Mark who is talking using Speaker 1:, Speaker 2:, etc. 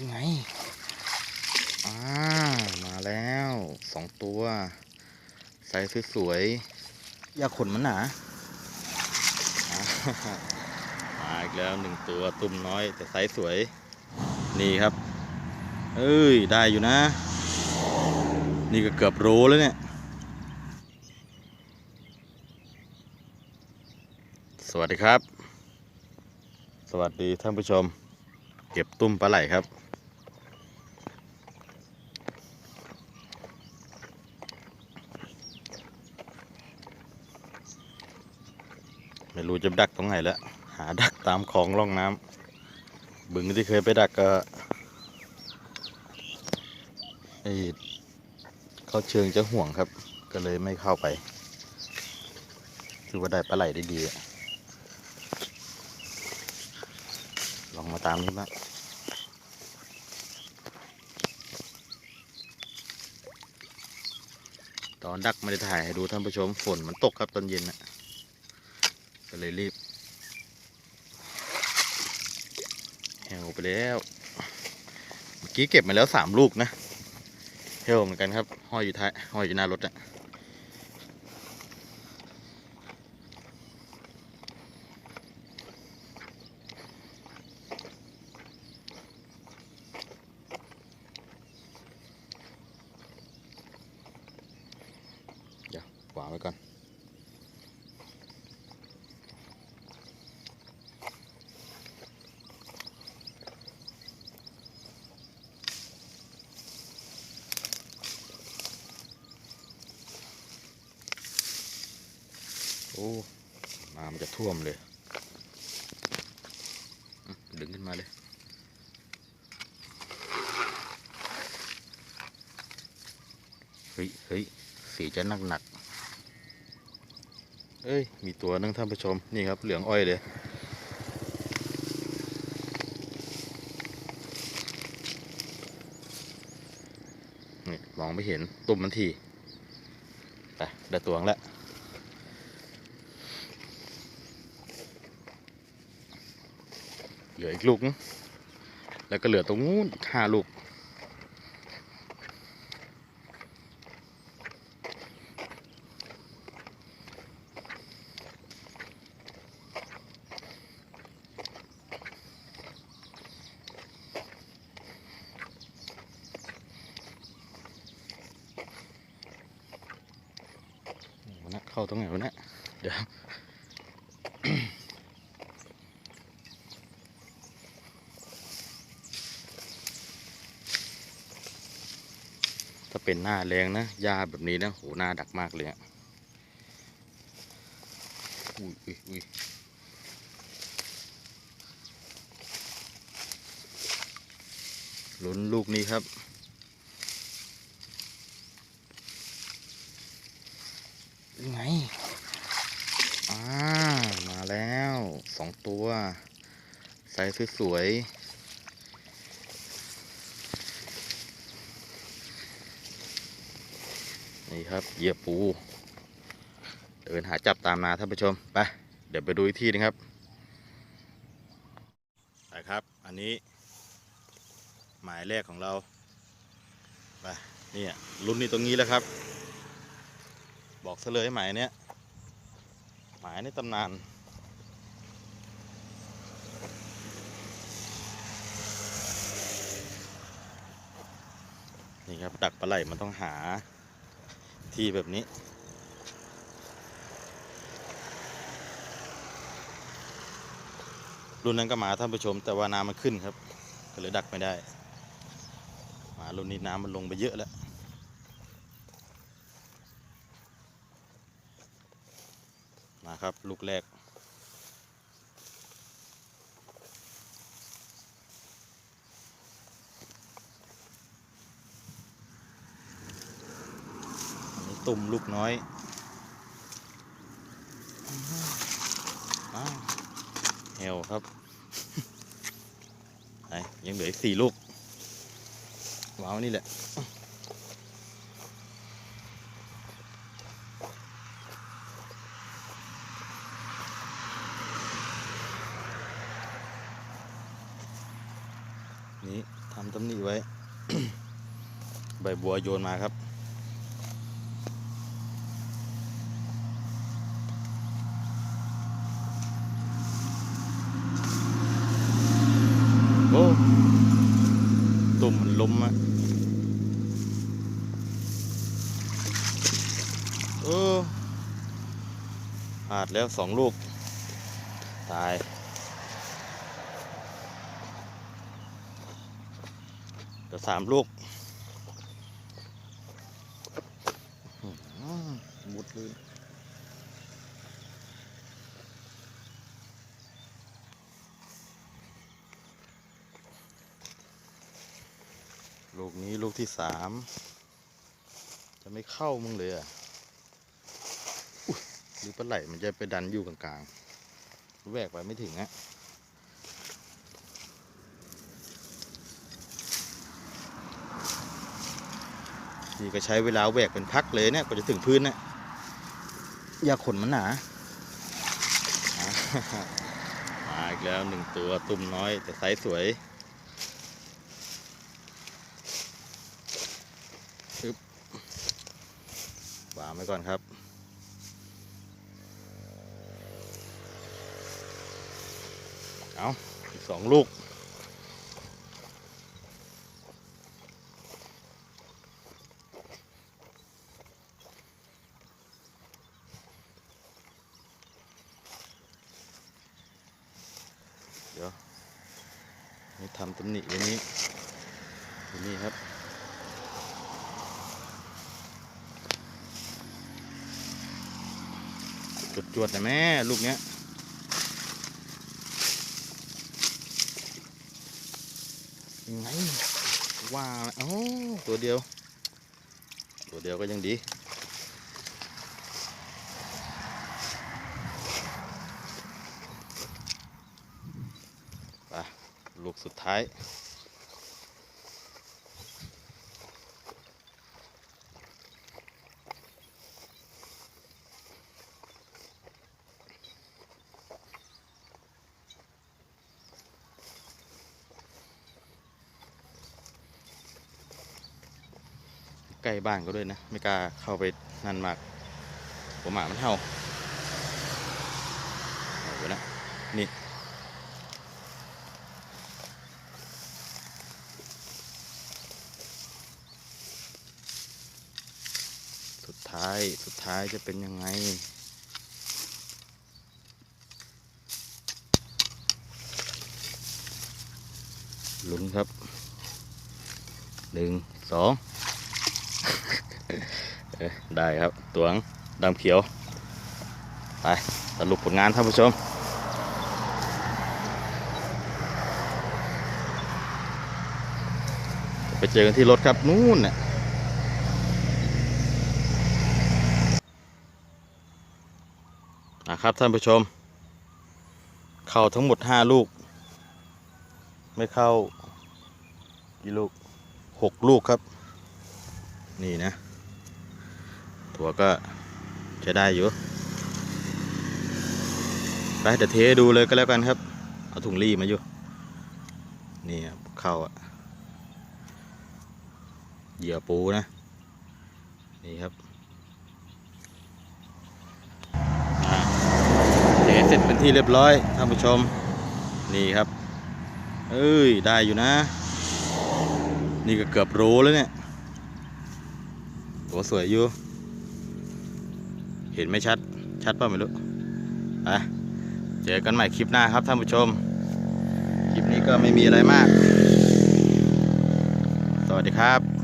Speaker 1: ยังไงอ่ามาแล้วสองตัวไซส์สวยๆอย่าขนมันหนาอ่ามาอีกแล้วหนึ่งตัวตุ่มน้อย แต่ไซส์สวย นี่ครับ เอ้ย ได้อยู่นะ นี่ก็เกือบโรแล้วเนี่ย สวัสดีครับ สวัสดีท่านผู้ชม เก็บตุ้มปลาไหลครับ ไม่รู้จะดักตรงไหนแล้ว หาดักตามคลองร่องน้ำบึงที่เคยไปดักก็ไอ้เขาเชิงจะห่วงครับ ก็เลยไม่เข้าไป คือว่าได้ปลาไหลได้ดี ลองมาตามนี้บ้างตอนดักไม่ได้ถ่ายให้ดูท่านผู้ชมฝนมันตกครับตอนเย็นนะ ก็เลยรีบแหวไปแล้ว เมื่อกี้เก็บมาแล้วสามลูกนะเฮลเหมือนกันครับห้อยอยู่ท้ายห้อยอยู่หน้ารถอะ เดี๋ยววางไว้ก่อน โอ้น้ำมันจะท่วมเลย ดึงขึ้นมาเลย เฮ้ยเฮ้ยสีจะหนักหนักเอ้ย มีตัวนึงท่านผู้ชม นี่ครับ เหลืองอ้อยเลย นี่ มองไม่เห็นตุ่มมันทีไปได้ตัวแล้ว เหลืออีกลูกนึงแล้วก็เหลือตรงนู้นอีกห้าลูกวันนะเข้าตรงไหนวะเนี่ยเดี๋ยว เป็นหน้าแรงนะหญ้าแบบนี้นะโหหน้าดักมากเลยอะอุ้ยอุ้ยอุ้ยลุ้นลูกนี้ครับ ยังไง อ่า มาแล้วสองตัวไซส์สวยๆ นี่ครับเหยียบปู เดินหาจับตามมาท่านผู้ชม ไป เดี๋ยวไปดูอีกที่นึงครับไปครับ อันนี้ หมายแรกของเราไปนี่ลุ้นนี่ตรงนี้แล้วครับ บอกเสลยหมายเนี้ยหมายในตำนานนี่ครับดักปลาไหลมันต้องหา ที่แบบนี้ รุ่นนั้นก็หมาท่านผู้ชม แต่ว่าน้ำมันขึ้นครับ ก็เลยดักไม่ได้ หมารุ่นนี้น้ำมันลงไปเยอะแล้วมาครับ ลูกแรก ตุ่มลูกน้อยอ้าวเฮลครับไหนยังเหลืออีกสี่ลูกว้าวนี่แหละนี้ทำตำหนิไว้ ใบบัวโยนมาครับ โอ้ตุ่มมันล้มอะเออพลาดแล้วสองลูก ตาย เดี๋ยวสามลูกหมุดเลย นี้ลูกที่สาม จะไม่เข้ามึงเลยอะหรือปลาไหลมันจะไปดันอยู่กลางๆแหวกไปไม่ถึงอะนี่ก็ใช้เวลาแหวกเป็นพักเลยเนี่ยกว่าจะถึงพื้นเนี่ยยาขนมันหนาอ่ามาอีกแล้วหนึ่งตัวตุ่มน้อยแต่ไซส์สวยปึ๊บวางไว้ก่อนครับเอาอีกสองลูก เดี๋ยวนี่ทำตำหนิไว้นี้ไว้นี่ครับ จุดจวดๆนะแม่ลูกเนี้ยยังไงว่าเอ้ตัวเดียว ตัวเดียวก็ยังดีไปลูกสุดท้าย ล้บ้านก็ด้วยนะ ไม่กล้าเข้าไปนั่นมากผมหมามันเห่าเอาไปนะนี่สุดท้ายสุดท้ายจะเป็นยังไงลุ้นครับหนึ่งสอง ได้ครับตัวงดำเขียว ไปสรุปผลงานท่านผู้ชมไปเจอกันที่รถครับ นู่นน่ะนะครับท่านผู้ชม เข้าทั้งหมดห้าลูก ไม่เข้ากี่ลูกหกลูกครับ นี่นะ ถั่วก็จะได้อยู่ไปเดี๋ยวเทดูเลยก็แล้วกันครับ เอาถุงรีมาอยู่ นี่ครับเข้าอะเหยื่อปูนะ นี่ครับเทเสร็จเป็นที่เรียบร้อยท่านผู้ชม นี่ครับ เอ้ย ได้อยู่นะ นี่ก็เกือบโรแล้วเนี่ย ตัวสวยอยู่ เห็นไม่ชัด ชัดป่ะไม่รู้ไปเจอกันใหม่คลิปหน้าครับท่านผู้ชม คลิปนี้ก็ไม่มีอะไรมาก สวัสดีครับ